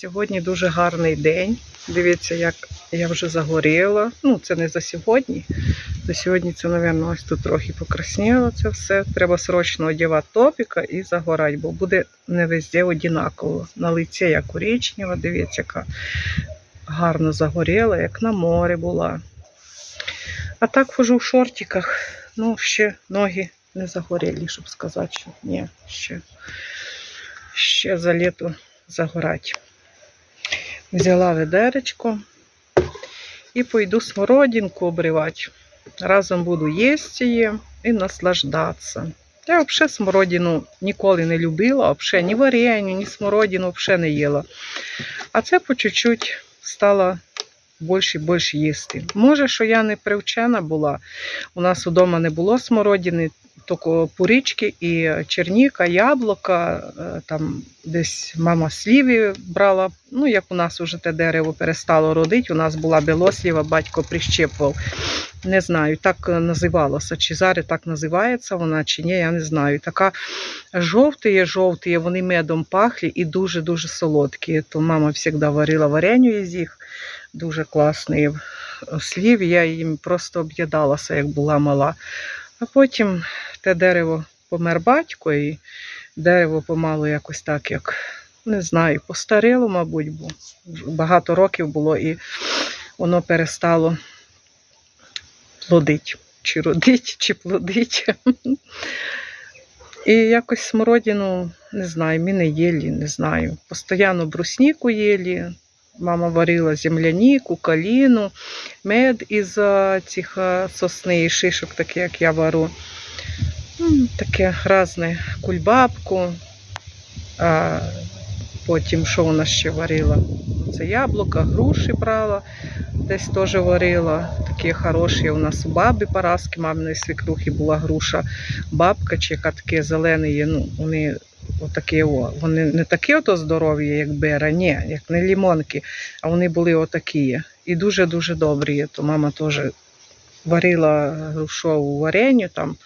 Сьогодні дуже гарний день. Дивіться, як я вже загоріла. Ну, це не за сьогодні. За сьогодні це, мабуть, ось тут трохи покрасніло це все. Треба срочно одягати топіка і загорати, бо буде не везде однаково. На лиці я коричнева, дивіться, яка гарно загоріла, як на морі була. А так хожу в шортиках. Ну, ще ноги не загорілі, щоб сказати, що ні, ще, ще за літо загорать. Взяла ведеречко і пойду смородинку обривати. Разом буду їсти її і наслаждатися. Я взагалі смородину ніколи не любила, взагалі ні вареню, ні смородину взагалі не їла. А це по чуть-чуть стала більше і більше їсти. Може, що я не привчена була. У нас вдома не було смородини, тільки пурички і черніка, яблука, е, там десь мама сліві брала. Ну, як у нас вже те дерево перестало родити, у нас була білосліва, батько прищепував. Не знаю, так називалося. Чи зараз так називається вона, чи ні, я не знаю. Така жовті, жовті, вони медом пахлі і дуже-дуже солодкі. То мама завжди варила вареню із їх, дуже класний слів. Я їм просто об'їдалася, як була мала. А потім те дерево помер батько, і дерево помало якось так, як не знаю, постаріло, мабуть, бо багато років було, і воно перестало плодить. Чи родить, чи плодить. І якось смородину, не знаю, ми не не знаю. Постоянно брусніку їли. Мама варила земляніку, каліну, мед із цих сосни і шишок, таке, як я вару. Таке різне кульбабку. А, потім що вона ще варила? Це яблука, груші брала, десь теж варила. Такі хороші у нас у баби Параски, маминої свекрухи була груша. Бабка чи яка таке зелене є, ну, вони отакі, о, вони не такі ото здорові, як бера, ні, як не лімонки, а вони були отакі. І дуже-дуже добрі. То мама теж варила грушову вареню, там,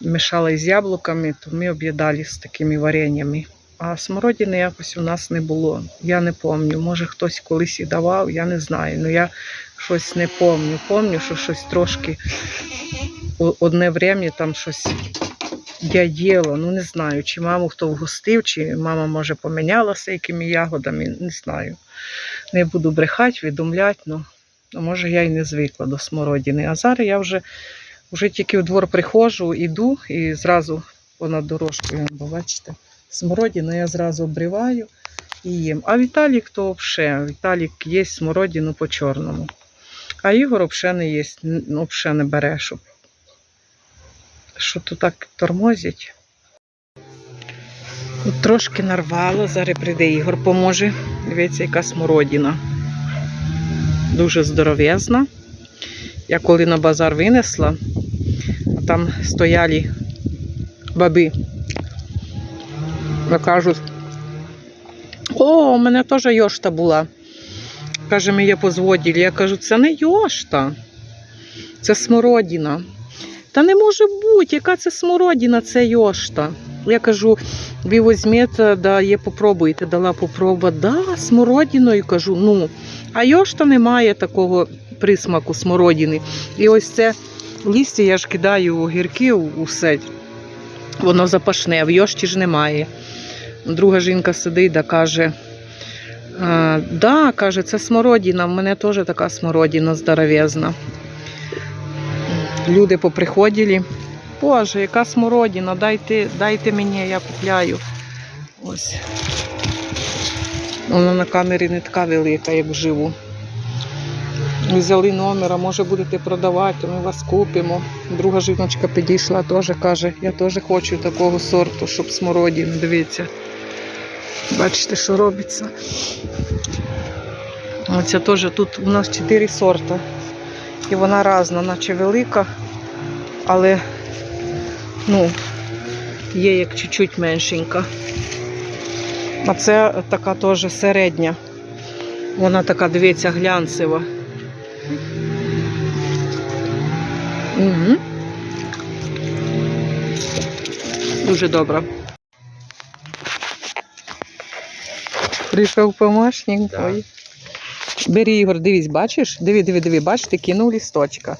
мішала із яблуками, то ми об'їдали з такими вареннями. А смородини якось у нас не було. Я не пам'ятаю. Може хтось колись і давав, я не знаю. Ну я щось не пам'ятаю. Пам'ятаю, що щось трошки одне время там щось я їла. Ну не знаю, чи маму хто вгостив, чи мама, може, помінялася якими ягодами, не знаю. Не буду брехати, відумляти, ну, ну може я і не звикла до смородини. А зараз я вже, вже тільки у двор приходжу, іду і зразу понад дорожкою, бачите, смородину я зразу обриваю і їм. А Віталік то взагалі, Віталік є смородину по чорному. А Ігор взагалі не є, взагалі не бере, щоб що то так тормозять. От трошки нарвало, зараз прийде Ігор поможе. Дивіться, яка смородина. Дуже здоровезна. Я коли на базар винесла, а там стояли баби. І кажуть, о, у мене теж йошта була. Каже, ми її позводили. Я кажу, це не йошта, це смородина. Та не може бути, яка це смородина, це йошта. Я кажу, ви візьмете, да, є попробуйте, дала попробувати. Да, смородиною кажу, ну, а йошта немає такого присмаку смородини. І ось це листя я ж кидаю у гірки усе. Воно запашне, в йошті ж немає. Друга жінка сидить да каже. «А, да, каже, це смородина, в мене теж така смородина здоровезна. Люди поприходили. Боже, яка смородина, дайте, дайте мені, я купляю. Ось. Вона на камері не така велика, як вживу. Взяли номер, а може будете продавати, ми вас купимо. Друга жіночка підійшла, теж каже, я теж хочу такого сорту, щоб смородину. Дивіться. Бачите, що робиться. Оця теж тут у нас чотири сорта. І вона різна, наче велика, але ну, є як чуть-чуть меншенька. А це така теж середня. Вона така, дивіться, глянцева. Угу. Дуже добра. Прийшов помощник. Да. Ой. Бери, Ігор, дивись, бачиш? Диви, диви, диви, бачиш, ти кинув лісточка.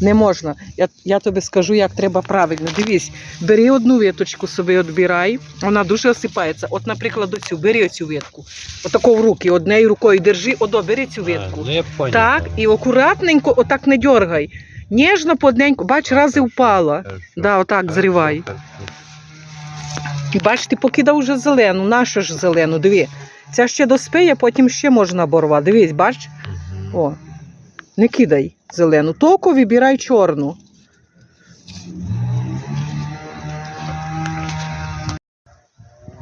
Не можна. Я, я тобі скажу, як треба правильно. Дивись, бери одну віточку собі відбирай, вона дуже осипається. От, наприклад, оцю, бери оцю вітку. Отако в руки, однією рукою держи, одо, бери цю А, вітку. ну я понял. Так, і акуратненько, отак не дергай. Ніжно, подненько, бач, раз і впала. Хорошо. Да, отак зривай. І бач, ти покидав вже зелену. Нашу ж зелену, диви. Ця ще доспіє, потім ще можна оборвати. Дивись, бач? О, не кидай зелену. Току вибирай чорну.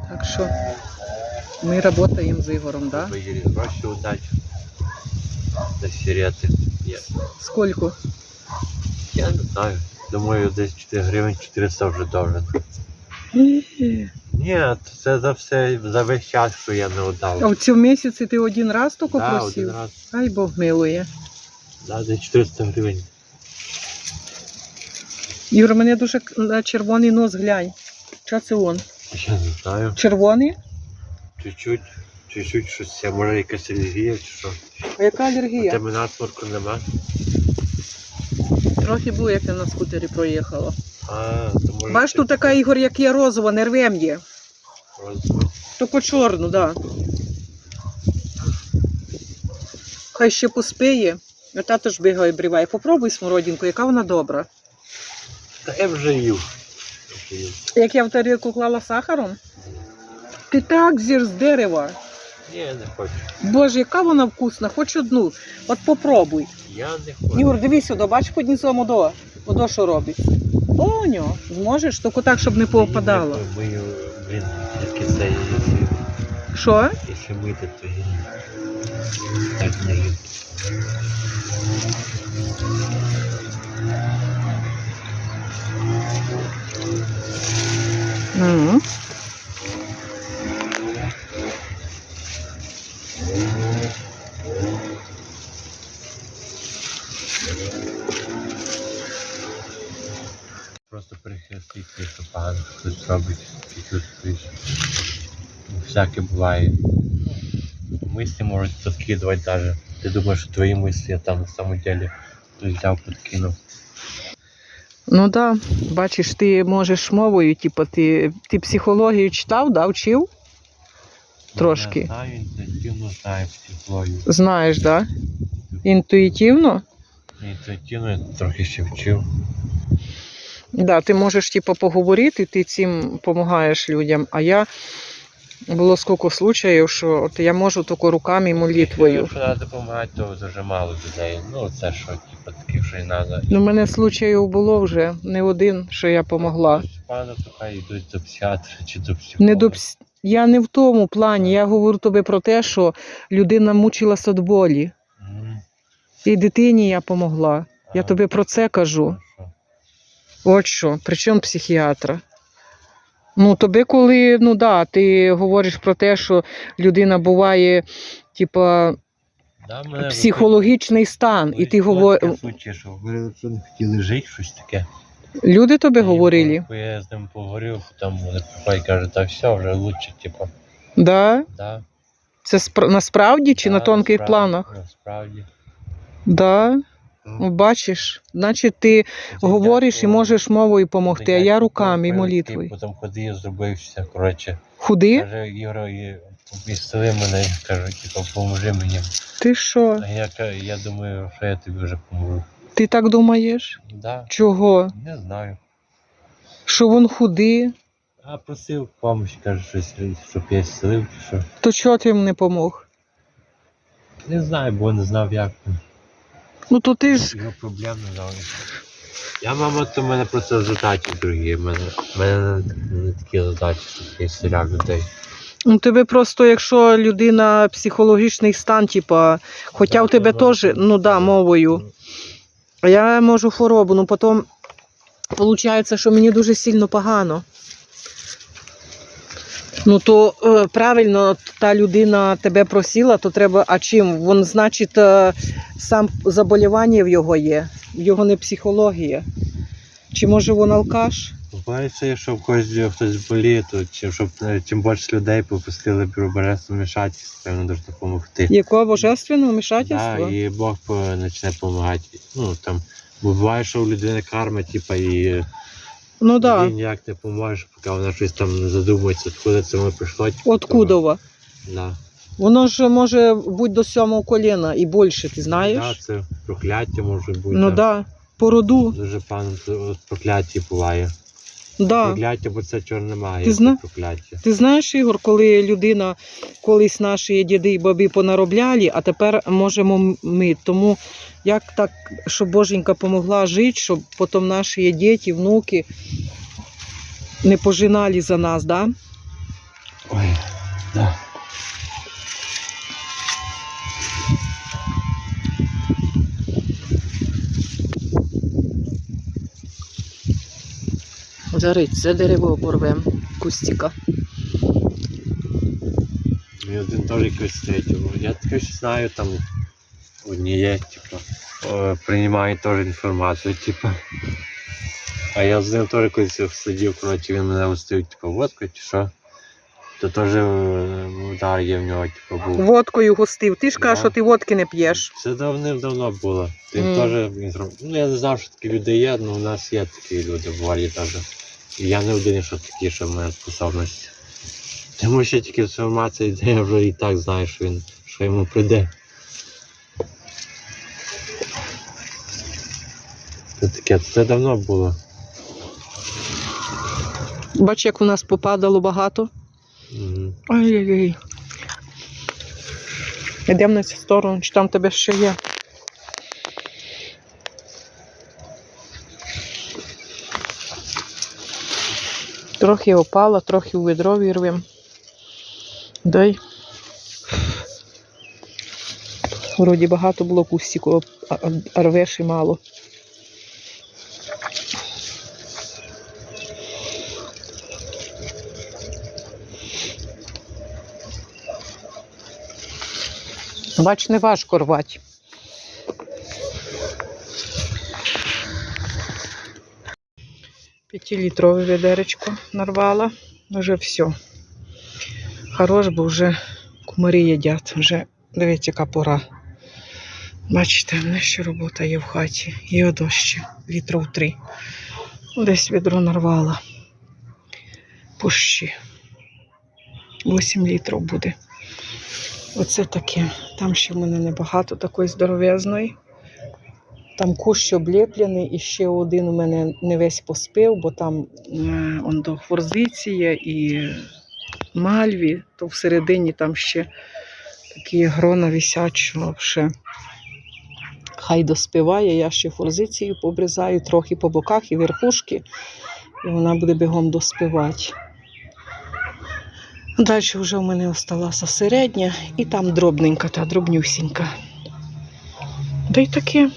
Так що ми працюємо з? Треба їй гроші удачі. За сирети. Я, Скільки? я не знаю. Думаю, десь 4 гривень 400 вже должен. Ні, це за все, за весь час, що я не А в цьому місяці ти один раз тільки Да, просив? один раз. Ай Бог милує. Да, десь 400 гривень. Ігор, мене дуже на червоний нос глянь. Що це он? Я не знаю. Червоний? Чуть-чуть, чуть-чуть щось, може якась алергія чи що. А яка У алергія? тебе насморку нема. Трохи було, як я на скутері проїхала. А, то може. Бач, тут така Ігор, як є розова, не рвем є. Розумію. Чорну, так. Да. Хай ще поспіє. А тато ж бігає бріває. Попробуй смородинку, яка вона добра. Та я вже їв. Як я в тарілку клала сахаром, ти так з'їш з дерева. Ні, я не хочу. Боже, яка вона вкусна, хоч одну. От попробуй. Я не хочу. Ігор, дивись сюди, бач під низом одо. Одо що робить. Оньо, зможеш, тільки так, щоб не повпадало. Ми, ми, блін, це, якщо, Що? якщо мити, то я так не їм. Угу. Просто перехрестити, що погано хтось робить, і чувствуєш. Ну, Всяке буває. Мислі можуть підкидувати навіть. Ти думаєш, що твої мислі, а там на самом деле хтось взяв, підкинув. Ну так, да. бачиш, ти можеш мовою, типу, ти, ти психологію читав, да, вчив? Трошки. Я знаю, інтуїтивно знаю психологію. Знаєш, да? Інтуїтивно? Інтуїтивно я трохи ще вчив. Да, ти можеш типу, поговорити, ти цим допомагаєш людям. А я було скільки случаїв, що от я можу тільки руками і молитвою. Якщо треба допомагати, то дуже мало людей. Ну, це що, типу, таке, що і треба. Ну, у мене случаїв було вже не один, що я допомогла. Пане, то хай йдуть до психіатра чи до психолога. Не до пс... Я не в тому плані. Я говорю тобі про те, що людина мучилась від болі. Мгм. І дитині я допомогла. Я тобі про це кажу. Хорошо. От що, причому психіатра. Ну, тобі, коли, ну да, ти говориш про те, що людина буває, типа, Да, мене психологічний стан, і ти говориш. Що говорили, що не хотіли жити, щось таке. Люди тобі І говорили? Я з ним поговорив, там вони приходять, кажуть, та все, вже лучше, типу, Да? да. Це спра- насправді чи да, на тонких насправді- планах? Насправді. Да. Ну, Бачиш, значить, ти говориш і можеш мовою допомогти, а я руками і молитвою. Потім ходив, зробився, коротше. Худи? Каже, Ігор, мене, каже, типу, поможи мені. Ти що? А я, я думаю, що я тобі вже поможу. Ти так думаєш? Да, Чого? не знаю. Що він худий? А просив допомоги, каже, щось, щоб я зцілив чи що. То чого ти їм не помог? Не знаю, бо не знав як. Ну то ти ж. Його проблем не знав. Я, мама, то в мене просто задачі другі. В мене, в мене не, не такі задачі, що такий серіал людей. Ну, тебе просто, якщо людина психологічний стан, типа, хоча Да, у тебе теж, ну да, мовою. А я можу хворобу, ну потім виходить, що мені дуже сильно погано. Ну то е, правильно, та людина тебе просила, то треба, а чим? Вон, значить, е, сам заболівання в його є, в його не психологія. Чи може він алкаш? Буває, якщо в когось хтось боліє, то чим, щоб е, чим більше людей попустили бюробережство вмішатися, певно дуже допомогти. Якого божественного Да, і Бог почне допомагати. Ну там буває, що у людини карма, типа, і Ну да. їй ніяк не поможеш, поки вона щось там не задумується, откуда це воно прийшло. типу, Откудова? Да. Воно ж може бути до сьомого коліна і більше, ти знаєш? Да, це прокляття може бути. ну так. Да. По роду. Дуже пан прокляття буває. Да. Прокляття, бо це чорна магія. Ти це зна- прокляття. Ти знаєш, Ігор, коли людина, колись наші діди і бабі понаробляли, а тепер можемо ми. Тому як так, щоб Боженька помогла жити, щоб потім наші діти, внуки не пожинали за нас, да? Зараз це дерево оборвемо, кустика. І один теж якось стоїть. Ну, Я таке щось знаю, там одні є, типу, о, приймають теж інформацію, типу. А я з ним теж колись сидів, коротше, він мене устив, типу, водку чи що. То теж е, удар є в нього, типу, був. Водкою гостив. Ти ж кажеш, що ти водки не п'єш. Це давним-давно було. Він Мгм. теж інформ- Ну я не знав, що такі люди є, але у нас є такі люди в Варі теж. І я не один, що такі, що в мене способності. Тому що тільки інформація йде, я вже і так знаю, що він що йому прийде. Це таке, це давно було. Бач, як у нас попадало багато. Мгм. Ой-ой-ой. Йдемо на цю сторону, чи там тебе ще є. Трохи опала, трохи у відро вірвем. Дай. Вроді багато було кустіку, а, рвеш і мало. Бач, не важко рвати. П'ятилітрове відеречко нарвала. Вже все. Хорош, бо вже кумарі їдять. Вже дивіться, яка пора. Бачите, в мене ще робота є в хаті. Є дощі, літрів три. Десь відро нарвала. Пущі. 8 літрів буде. Оце таке. Там ще в мене небагато такої здоров'язної. Там кущ обліплений, і ще один у мене не весь поспив, бо там е, до хворзиція і мальві, то всередині там ще такі грона висять, що ще хай доспіває. Я ще форзицію побризаю трохи по боках і верхушки, і вона буде бігом доспівати. Далі вже у мене осталася середня і там дробненька та дробнюсінька. Да й таке.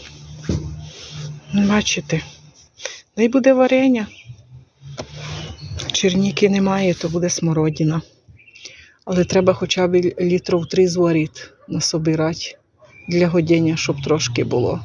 Бачите, да й буде варення. Черніки немає, то буде смородина. Але треба хоча б літров три зварити насобирати для годіння, щоб трошки було.